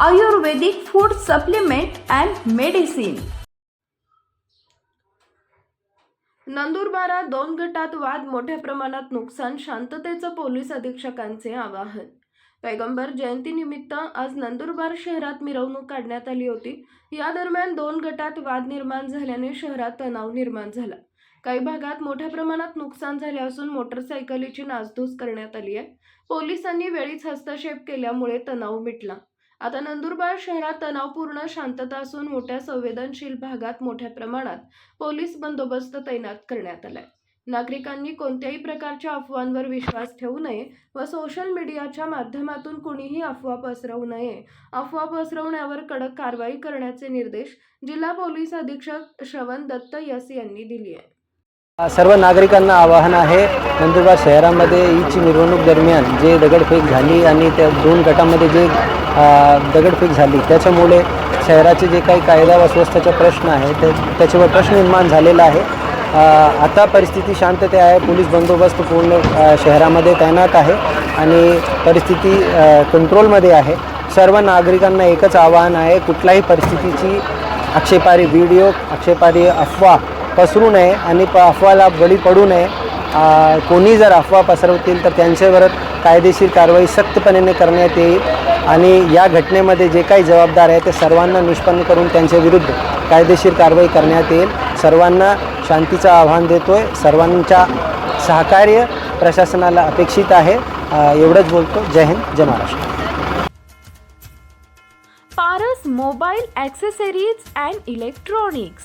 Ayurvedic food supplement and medicine. नंदुरबारात दोन गटात वाद मोठ्या प्रमाणात नुकसान शांततेचं पोलीस अधीक्षकांचे आवाहन. पैगंबर जयंतीनिमित्त आज नंदुरबार शहरात मिरवणूक काढण्यात आली होती. या दरम्यान दोन गटात वाद निर्माण झाल्याने शहरात तणाव निर्माण झाला. काही भागात मोठ्या प्रमाणात नुकसान झाले असून मोटरसायकलीची नासधूस करण्यात आली आहे. पोलिसांनी वेळीच हस्तक्षेप केल्यामुळे तणाव मिटला. आता नंदुरबार शहरात तणावपूर्ण शांतता असून मोठ्या संवेदनशील भागात मोठ्या प्रमाणात पोलीस बंदोबस्त तैनात करण्यात आलाय. नागरिकांनी कोणत्याही प्रकारच्या अफवांवर विश्वास ठेवू नये व सोशल मीडियाच्या माध्यमातून कुणीही अफवा पसरवू नये. अफवा पसरवण्यावर कडक कारवाई करण्याचे निर्देश जिल्हा पोलीस अधीक्षक श्रवण दत्त यस यांनी दिली आहे. सर्व नागरिकांना आवाहन आहे नंदुरबार शहरामध्ये ईची मिरवणूक दरम्यान जे दगडफेक झाली आणि त्या दोन गटामध्ये जे दगडफेक झाली. त्याच्यामुळे शहराचे जे काही कायदा व स्वस्थतेचे प्रश्न आहे ते त्याच्यावर प्रश्न निर्माण झालेला आहे. आता परिस्थिती शांतते आहे. पोलीस बंदोबस्त पूर्ण शहरामध्ये तैनात आहे आणि परिस्थिती कंट्रोलमध्ये आहे. सर्व नागरिकांना एकच आवाहन आहे कुठल्याही परिस्थितीची आक्षेपारी व्हिडिओ आक्षेपारी अफवा पसरू नये आणि प अफवाला बळी पडू नये. कोणी जर अफवा पसरवतील तर त्यांच्यावर कायदेशीर कारवाई सक्तपणे करण्यात येईल. आणि या घटनेमध्ये जे काही जबाबदार आहे ते सर्वांना निष्पन्न करून त्यांच्या विरुद्ध कायदेशीर कारवाई करण्यात येईल. सर्वांना शांतीचं आव्हान देतोय. सर्वांच्या सहकार्य प्रशासनाला अपेक्षित आहे. एवढंच बोलतो. Jai Hind Jai Maharashtra. Paras mobile accessories and electronics.